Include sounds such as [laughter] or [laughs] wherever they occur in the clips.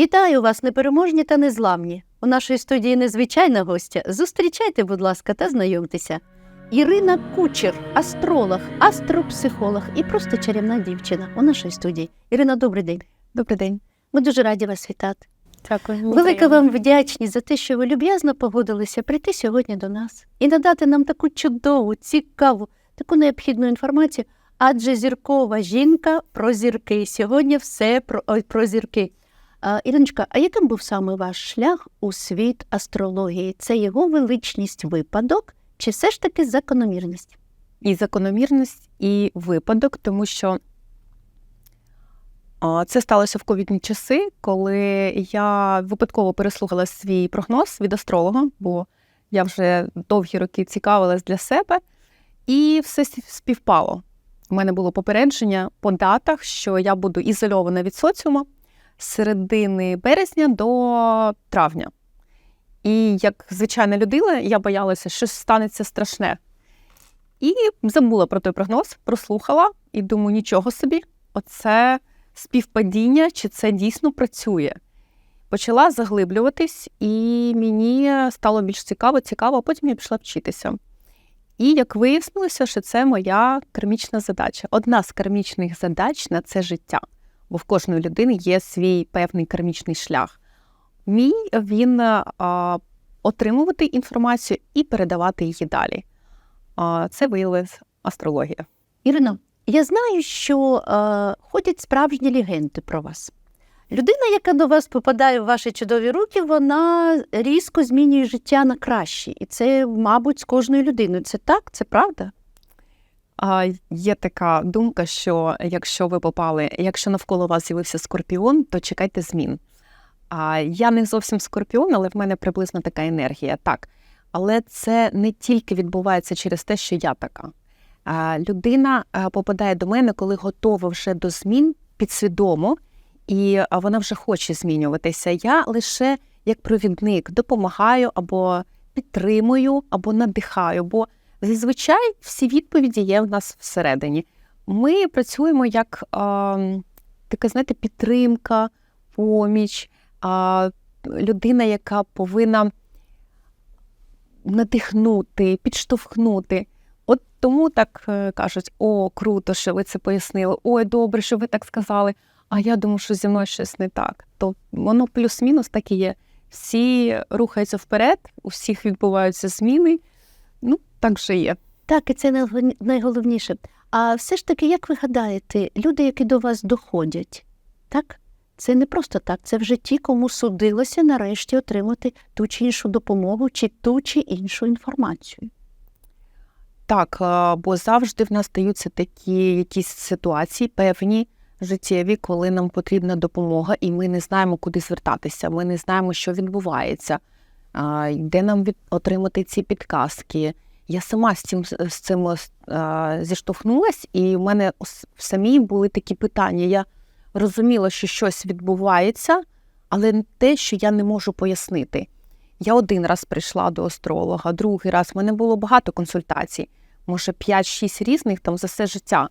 Вітаю вас, непереможні та незламні. У нашій студії незвичайна гостя. Зустрічайте, будь ласка, та знайомтеся. Ірина Кучер, астролог, астропсихолог і просто чарівна дівчина у нашій студії. Ірина, добрий день. Добрий день. Ми дуже раді вас вітати. Дякую. Велика вам вдячність за те, що ви люб'язно погодилися прийти сьогодні до нас і надати нам таку чудову, цікаву, таку необхідну інформацію. Адже зіркова жінка про зірки. Сьогодні все про, про зірки. Іриночка, а яким був саме ваш шлях у світ астрології? Це його величність випадок, чи все ж таки закономірність? І закономірність, і випадок, тому що це сталося в ковідні часи, коли я випадково переслухала свій прогноз від астролога, бо я вже довгі роки цікавилась для себе, і все співпало. У мене було попередження по датах, що я буду ізольована від соціуму середини березня до травня. І як звичайна людина, я боялася, що станеться страшне. І забула про той прогноз, прослухала і думаю, нічого собі, оце співпадіння, чи це дійсно працює. Почала заглиблюватись, і мені стало більш цікаво, цікаво, а потім я пішла вчитися. І як вияснилося, що це моя кармічна задача. Одна з кармічних задач на це життя, бо в кожної людини є свій певний кармічний шлях. Мій він а, отримувати інформацію і передавати її далі. А, це виявилась астрологія. Ірино, я знаю, що е, ходять справжні легенди про вас. Людина, яка до вас попадає в ваші чудові руки, вона різко змінює життя на краще. І це, мабуть, з кожною людиною. Це так, це правда? Є така думка, що якщо ви попали, якщо навколо вас з'явився скорпіон, то чекайте змін. А, я не зовсім скорпіон, але в мене приблизно така енергія. Так. Але це не тільки відбувається через те, що я така. Людина попадає до мене, коли готова вже до змін підсвідомо, і вона вже хоче змінюватися. Я лише як провідник допомагаю або підтримую, або надихаю. Бо зазвичай всі відповіді є в нас всередині. Ми працюємо як а, така, знаєте, підтримка, поміч, а, людина, яка повинна надихнути, підштовхнути. От тому так е, кажуть: о, круто, що ви це пояснили. Ой, добре, що ви так сказали. А я думаю, що зі мною щось не так. То воно плюс-мінус так і є. Всі рухаються вперед, у всіх відбуваються зміни. Ну, так же є. Так, і це найголовні- найголовніше. А все ж таки, як ви гадаєте, люди, які до вас доходять, так? Це не просто так, це в житті кому судилося нарешті отримати ту чи іншу допомогу, чи ту чи іншу інформацію. Так, е, бо завжди в нас стаються такі якісь ситуації певні життєві, коли нам потрібна допомога, і ми не знаємо, куди звертатися. Ми не знаємо, що відбувається, де нам отримати ці підказки. Я сама з цим з цим а, зіштовхнулась, і в мене в самій були такі питання. Я розуміла, що щось відбувається, але не те, що я не можу пояснити. Я один раз прийшла до астролога, другий раз в мене було багато консультацій, може 5-6 різних там за все життя.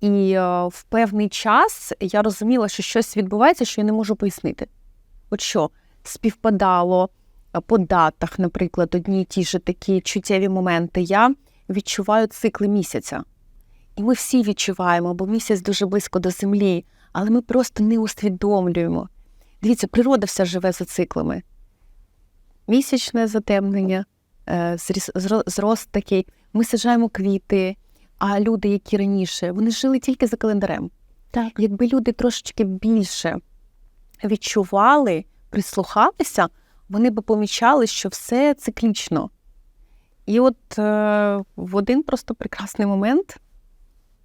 І е, в певний час я розуміла, що щось відбувається, що я не можу пояснити. От що співпадало е, по датах, наприклад, одні й ті ж такі чуттєві моменти. Я відчуваю цикли місяця. І ми всі відчуваємо, бо місяць дуже близько до землі, але ми просто не усвідомлюємо. Дивіться, природа вся живе за циклами. Місячне затемнення, е, зрост такий. Ми саджаємо квіти, а люди, які раніше, вони жили тільки за календарем. Так. Якби люди трошечки більше відчували, прислухалися, вони б помічали, що все циклічно. І от е, в один просто прекрасний момент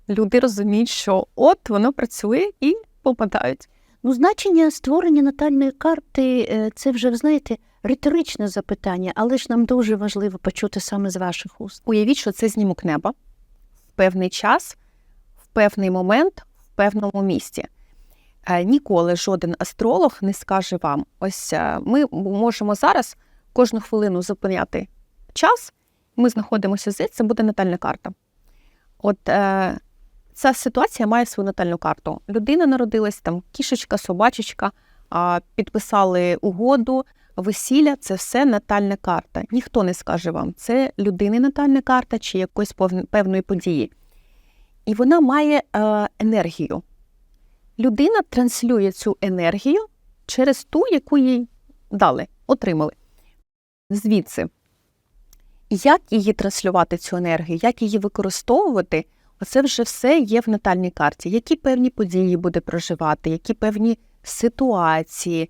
люди розуміють, що от воно працює і попадають. Ну, значення створення натальної карти е, це вже, ви знаєте, риторичне запитання, але ж нам дуже важливо почути саме з ваших уст. Уявіть, що це знімок неба в певний час, в певний момент, в певному місці. Е, Ніколи жоден астролог не скаже вам: ось е, ми можемо зараз кожну хвилину зупиняти час, ми знаходимося здесь, це буде натальна карта. От е, ця ситуація має свою натальну карту. Людина народилась там, кішечка, собачечка, а, підписали угоду, весілля це все натальна карта. Ніхто не скаже вам, це людини натальна карта чи якоїсь певної події. І вона має е, енергію. Людина транслює цю енергію через ту, яку їй дали, отримали. Звідси, як її транслювати цю енергію, як її використовувати, оце вже все є в натальній карті. Які певні події буде проживати, які певні ситуації,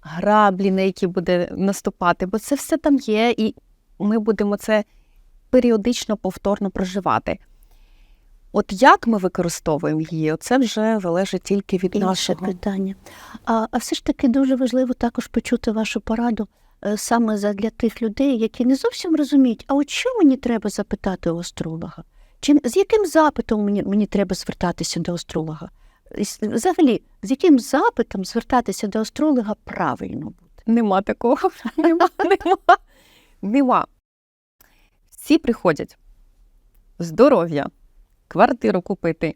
граблі, на які буде наступати, бо це все там є, і ми будемо це періодично повторно проживати. От як ми використовуємо її, це вже залежить тільки від Інше нашого. питання. А, а все ж таки дуже важливо також почути вашу пораду е, саме для тих людей, які не зовсім розуміють, а от що мені треба запитати у астролога? Чи з яким запитом мені, мені треба звертатися до астролога? Взагалі, з яким запитом звертатися до астролога правильно буде? Нема такого. [laughs] Нема, нема. Нема. Всі приходять. Здоров'я, квартиру купити,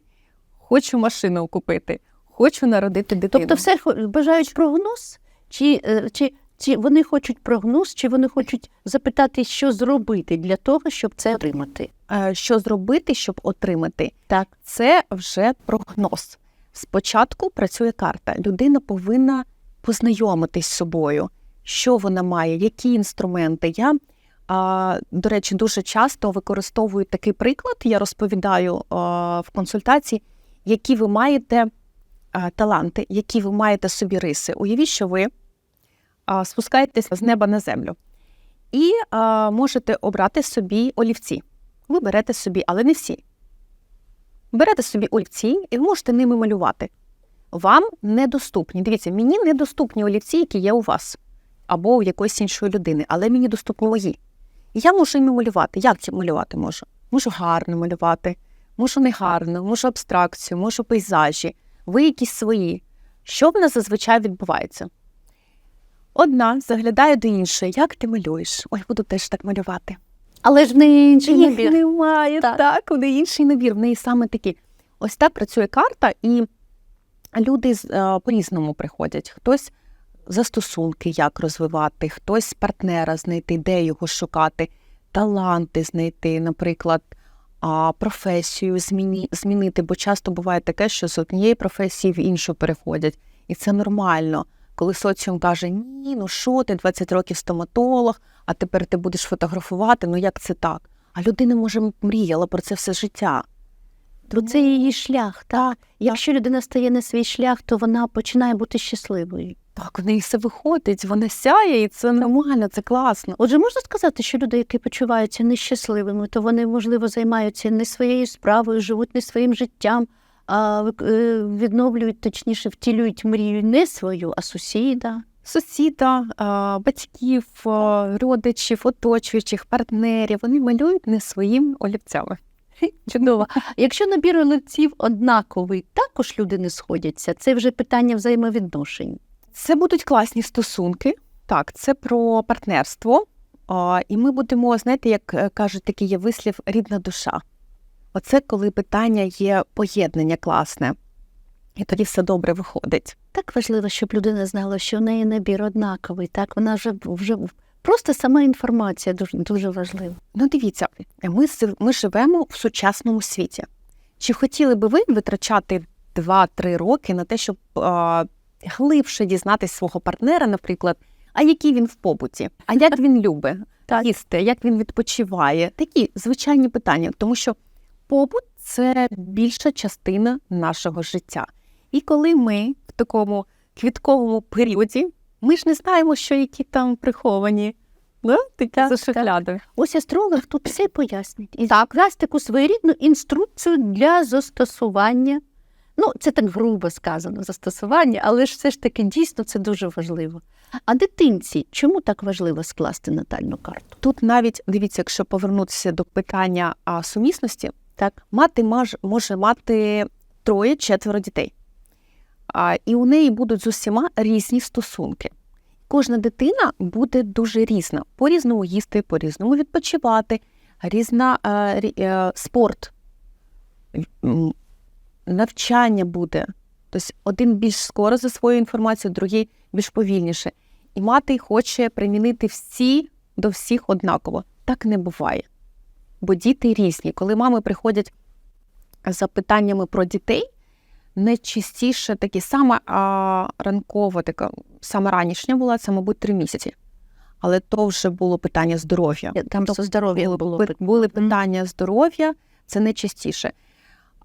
хочу машину купити, хочу народити дитину. Тобто, все бажають прогноз, чи, е, чи, чи вони хочуть прогноз, чи вони хочуть запитати, що зробити для того, щоб це отримати? Е, Що зробити, щоб отримати? Так. Це вже прогноз. Спочатку працює карта. Людина повинна познайомитись з собою, що вона має, які інструменти. Я, а, до речі, дуже часто використовую такий приклад. Я розповідаю а, в консультації, які ви маєте а, таланти, які ви маєте собі риси. Уявіть, що ви а, спускаєтесь з неба на землю і а, можете обрати собі олівці. Ви берете собі, але не всі. Берете собі олівці і ви можете ними малювати. Вам недоступні. Дивіться, мені недоступні олівці, які є у вас, або у якоїсь іншої людини, але мені доступні мої. І я можу їми малювати. Як ці малювати можу? Можу гарно малювати, можу не гарно, можу абстракцію, можу пейзажі, ви якісь свої. Що в нас зазвичай відбувається? Одна заглядає до іншої, як ти малюєш? Ой, буду теж так малювати. Але ж в неї інший Їх набір. немає, Так. так. у неї інший набір, в неї саме такі. Ось так працює карта, і люди е, по-різному приходять. Хтось застосунки, як розвивати, хтось партнера знайти, де його шукати, таланти знайти, наприклад, а, професію змінити, бо часто буває таке, що з однієї професії в іншу переходять. І це нормально. Коли соціум каже, ні, ну що ти, 20 років стоматолог, а тепер ти будеш фотографувати, ну як це так? А людина, може, мріяла про це все життя. То це її шлях. Так? Якщо людина стає на свій шлях, то вона починає бути щасливою. Так, в неї все виходить, вона сяє, і це нормально, це класно. Отже, можна сказати, що люди, які почуваються нещасливими, то вони, можливо, займаються не своєю справою, живуть не своїм життям, а е, відновлюють, точніше, втілюють мрію не свою, а сусіда. Сусіда, батьків, родичів, оточуючих, партнерів, вони малюють не своїм олівцями. Чудово. [laughs] Якщо набір олівців однаковий, також люди не сходяться. Це вже питання взаємовідношень. Це будуть класні стосунки. Так, це про партнерство. І ми будемо, знаєте, як е, кажуть, такий є вислів рідна душа. Оце коли питання є поєднання класне, і тоді все добре виходить. Так важливо, щоб людина знала, що в неї набір однаковий. Так, вона вже вже просто сама інформація дуже дуже важлива. Ну, дивіться, ми, ми живемо в сучасному світі. Чи хотіли би ви витрачати 2-3 роки на те, щоб а, глибше дізнатись свого партнера, наприклад, а який він в побуті, а як [laughs] він любить їсти, як він відпочиває? Такі звичайні питання, тому що побут це більша частина нашого життя. І коли ми в такому квітковому періоді, ми ж не знаємо, що які там приховані. Да? Такі Так, за так. шухлядою. Ось астролог тут все пояснить. І так. дасть таку своєрідну інструкцію для застосування. Ну, це так грубо сказано, застосування, але ж все ж таки дійсно це дуже важливо. А дитинці, чому так важливо скласти натальну карту? Тут навіть дивіться, якщо повернутися до питання а, сумісності, так мати може мати троє-четверо дітей. А, і у неї будуть з усіма різні стосунки. Кожна дитина буде дуже різна, по-різному їсти, по-різному відпочивати, різна е, рі- е, спорт, навчання буде Тобто один більш скоро засвоює інформацію, другий більш повільніше. І мати хоче примінити всі до всіх однаково. Так не буває. Бо діти різні. Коли мами приходять з запитаннями про дітей, найчастіше такі саме а, ранкова, така саме ранішня була, це, мабуть, три місяці. Але то вже було питання здоров'я. Там Тобто здоров'я було. були питання здоров'я, це найчастіше.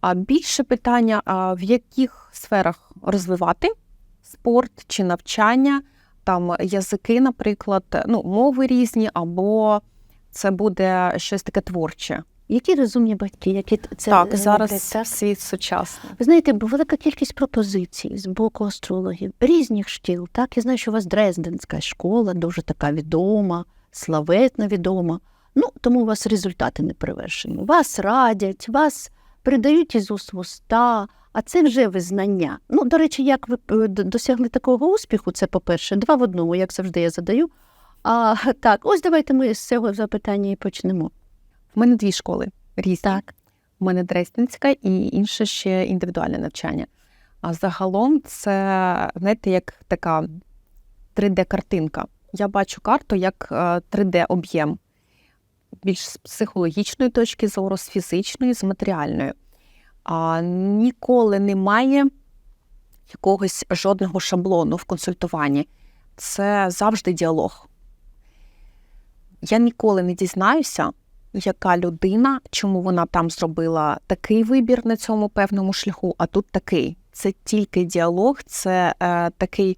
А більше питання, а, в яких сферах розвивати спорт чи навчання, там язики, наприклад, ну, мови різні, або це буде щось таке творче. Які розумні батьки, які це так, зараз так? світ сучасний. Ви знаєте, бо велика кількість пропозицій з боку астрологів, різних шкіл. Так, я знаю, що у вас Дрезденська школа дуже така відома, славетна відома. Ну, тому у вас результати не перевершені. Вас радять, вас передають із уст в уста, а це вже визнання. Ну, до речі, як ви е, досягли такого успіху, це по-перше, два в одному, як завжди я задаю. А [laughs] так, ось давайте ми з цього запитання і почнемо. В мене дві школи різні. Так. У мене Дрезденська і інше ще індивідуальне навчання. А загалом це, знаєте, як така 3D-картинка. Я бачу карту як е, 3D-об'єм, більш з психологічної точки зору, з фізичної, з матеріальної. А ніколи немає якогось жодного шаблону в консультуванні. Це завжди діалог. Я ніколи не дізнаюся, яка людина, чому вона там зробила такий вибір на цьому певному шляху, а тут такий. Це тільки діалог, це е, такий.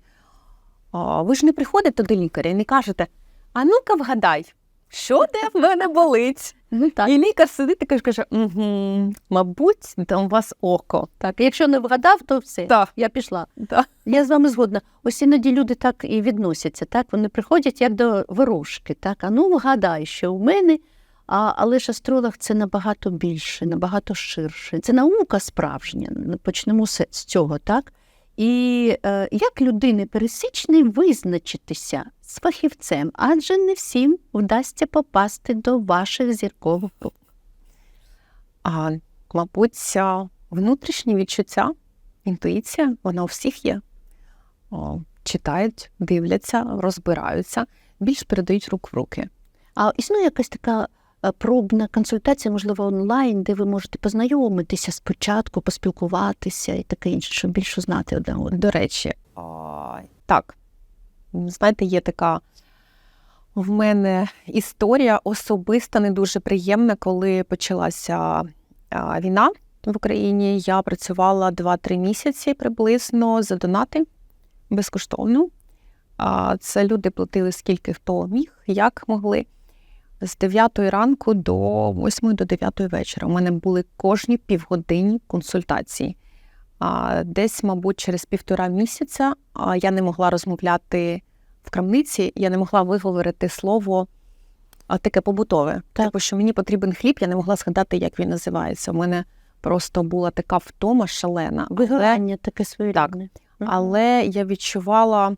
О, ви ж не приходите до лікаря і не кажете: а ну-ка вгадай, що де в мене болить? Ну, так. І лікар сидить і каже, каже угу, мабуть, там у вас око. так. Якщо не вгадав, то все. Так, Я пішла. так. Я з вами згодна. Ось іноді люди так і відносяться. Так? Вони приходять як до ворожки. Так? А ну вгадай, що у мене. А, але ж астролог це набагато більше, набагато ширше. Це наука справжня. Почнемо з цього, так? І е, як людини пересічний визначитися з фахівцем, адже не всім вдасться попасти до ваших зіркових рук. А, мабуть, ця внутрішні відчуття, інтуїція, вона у всіх є. О, читають, дивляться, розбираються, більш передають рук в руки. А існує якась така пробна консультація, можливо, онлайн, де ви можете познайомитися спочатку, поспілкуватися і таке інше, щоб більше знати одне одного. До речі, а, так, знаєте, є така в мене історія особиста, не дуже приємна, коли почалася а, війна в Україні. Я працювала 2-3 місяці приблизно за донати безкоштовно. А, Це люди платили скільки хто міг, як могли. З 9 ранку до 8 до 9 вечора. У мене були кожні півгодинні консультації. А, Десь, мабуть, через півтора місяця я не могла розмовляти в крамниці, я не могла виговорити слово таке побутове. Так. Типу, що мені потрібен хліб, я не могла згадати, як він називається. У мене просто була така втома шалена. Але, Вигорання таке своєрідне. Мгм. але я відчувала,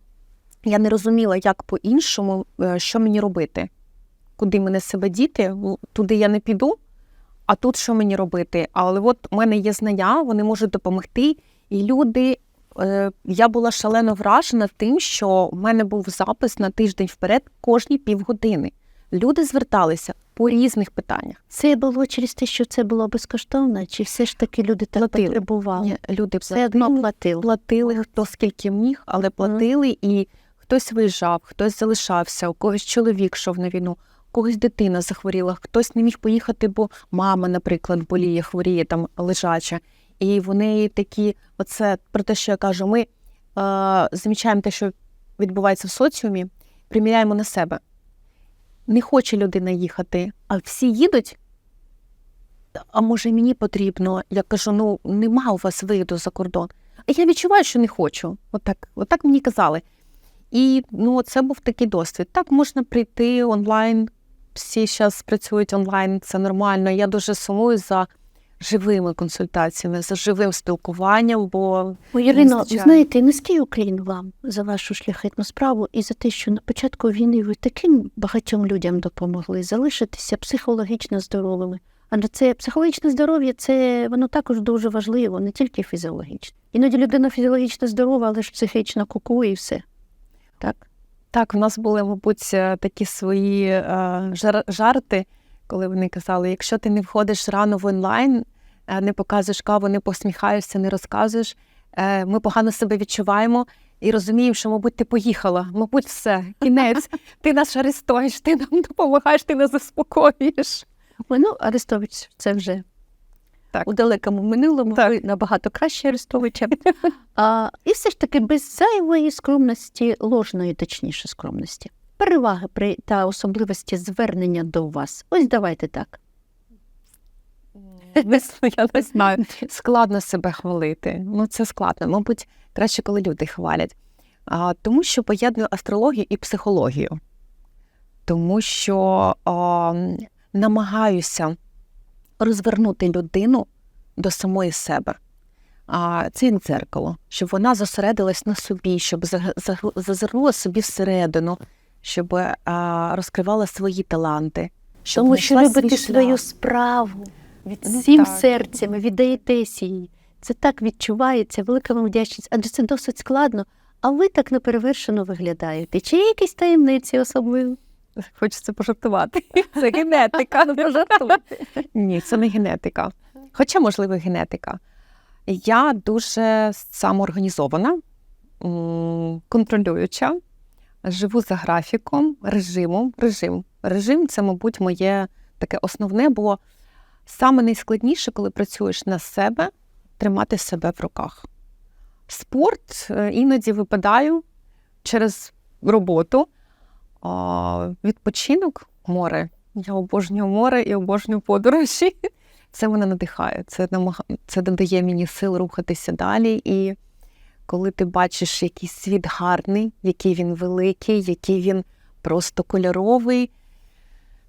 я не розуміла, як по-іншому, е, що мені робити, куди мене себе діти, туди я не піду. А тут що мені робити? Але от у мене є знання, вони можуть допомогти. І люди, е, я була шалено вражена тим, що в мене був запис на тиждень вперед кожні півгодини. Люди зверталися по різних питаннях. Це було через те, що це було безкоштовно, чи все ж таки люди так Платили. потребували? Ні, Люди Все одно платили, платили. хто скільки міг, але платили, і хтось виїжджав, хтось залишався, у когось чоловік йшов на війну, когось дитина захворіла, хтось не міг поїхати, бо мама, наприклад, боліє, хворіє там лежача. І вони такі, оце про те, що я кажу, ми е, замічаємо те, що відбувається в соціумі, приміряємо на себе. Не хоче людина їхати, а всі їдуть. А може, мені потрібно? Я кажу: ну нема у вас виїду за кордон. А я відчуваю, що не хочу. Отак, отак мені казали. І ну, це був такий досвід. Так можна прийти онлайн. Всі зараз працюють онлайн, це нормально. Я дуже сумую за живими консультаціями, за живим спілкуванням, бо О, Ірино, знаєте, низький уклін вам за вашу шляхетну справу і за те, що на початку війни ви таким багатьом людям допомогли залишитися психологічно здоровими. Адже це психологічне здоров'я, це воно також дуже важливо, не тільки фізіологічне. Іноді людина фізіологічно здорова, але ж психічно кукує і все. Так? Так, у нас були, мабуть, е, такі свої е, жар- жарти, коли вони казали: якщо ти не входиш рано в онлайн, е, не показуєш каву, не посміхаєшся, не розказуєш, ми погано себе відчуваємо і розуміємо, що, мабуть, ти поїхала. Мабуть, все, кінець. Ти нас арестуєш, ти нам допомагаєш, ти нас заспокоїш. Ну, Арестович, це вже Так. у далекому минулому Так. ви набагато краще Арестовича. [laughs] а, і все ж таки без зайвої скромності, ложної, точніше, скромності. Переваги при та особливості звернення до вас. Ось давайте так. Я не знаю. [laughs] Складно себе хвалити. Ну, це складно. Мабуть, краще, коли люди хвалять. А, тому що поєдную астрологію і психологію. Тому що а, намагаюся розвернути людину до самої себе. А, це як дзеркало, щоб вона зосередилась на собі, щоб зазирнула собі всередину, щоб а, розкривала свої таланти. Щоб Тому що любите свій свою справу від Ну, всім так. серцем, віддаєтесь їй. Це так відчувається, велика вам вдячність, адже це досить складно, а ви так неперевершено виглядаєте. Чи є якісь таємниці особливі? [laughs] Хочеться пожартувати. [laughs] Це генетика. Ні, це не генетика. Хоча, можливо, генетика. Я дуже самоорганізована, контролююча, живу за графіком, режимом. Режим. Режим це, мабуть, моє таке основне, бо саме найскладніше, коли працюєш на себе, тримати себе в руках. Спорт е, іноді випадаю через роботу. Відпочинок море. Я обожнюю море і обожнюю подорожі. [laughs] Це мене надихає. Це це додає мені сил рухатися далі. І коли ти бачиш який світ гарний, який він великий, який він просто кольоровий,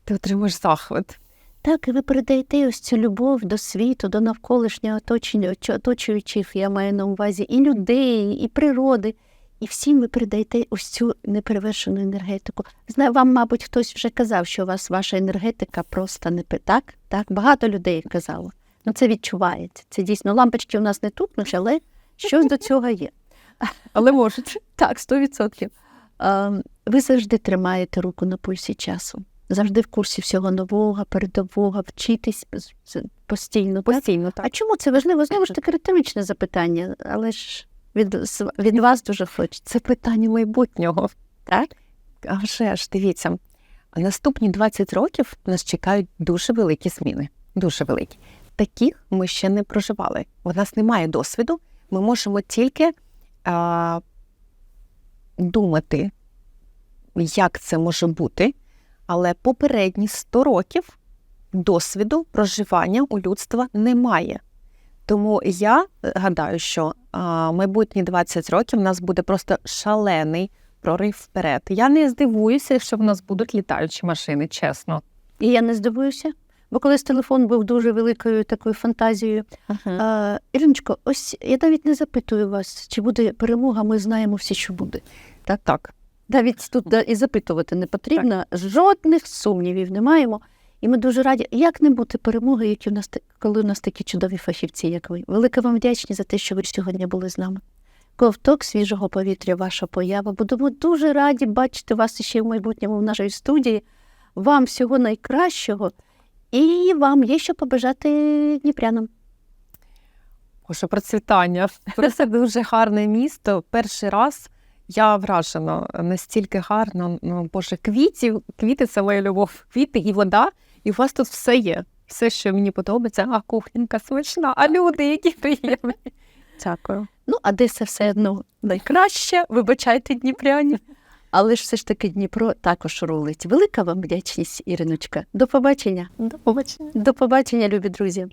ти отримуєш захват. Так, і ви передаєте ось цю любов до світу, до навколишнього оточення, оточуючих, я маю на увазі, і людей, і природи. І всім ви передаєте ось цю неперевершену енергетику. Знаю, вам, мабуть, хтось вже казав, що у вас ваша енергетика просто не так? Так, багато людей казало. Ну це відчувається. Це дійсно лампочки у нас не тупнуть, але щось до цього є. Але можуть. [laughs] Так, 100%. Ви завжди тримаєте руку на пульсі часу. Завжди в курсі всього нового, передового, вчитись з- постійно. Так? Так. А чому це важливо? Знову ж таки, риторичне запитання, але ж від, від вас дуже хочеться. Це питання майбутнього. Так? А вже ж, дивіться, наступні 20 років нас чекають дуже великі зміни. Дуже великі. Таких ми ще не проживали. У нас немає досвіду. Ми можемо тільки а, думати, як це може бути, але попередні 100 років досвіду проживання у людства немає. Тому я гадаю, що майбутні 20 років у нас буде просто шалений прорив вперед. Я не здивуюся, що в нас будуть літаючі машини, чесно. І я не здивуюся, бо колись телефон був дуже великою такою фантазією. А, Іриночко, ось я навіть не запитую вас, чи буде перемога, ми знаємо всі, що буде. Так, так. Навіть тут і запитувати не потрібно. Жодних сумнівів не маємо. І ми дуже раді, як не бути перемоги, які у нас коли у нас такі чудові фахівці, як ви. Велика вам вдячні за те, що ви сьогодні були з нами. Ковток свіжого повітря, ваша поява. Будемо дуже раді бачити вас ще в майбутньому в нашій студії. Вам всього найкращого. І вам є що побажати дніпрянам. Боже, процвітання. [laughs] Це дуже гарне місто. Перший раз я вражена настільки гарно. Ну, Боже, квітів, квіти це моя любов. Квіти і вода, і у вас тут все є. Все, що мені подобається, а кухонька смачна, а люди, які приємні. Дякую. Ну, а десь все одно найкраще, вибачайте, дніпряні. Але ж все ж таки Дніпро також рулить. Велика вам вдячність, Іриночка. До побачення. До побачення. До побачення, любі друзі.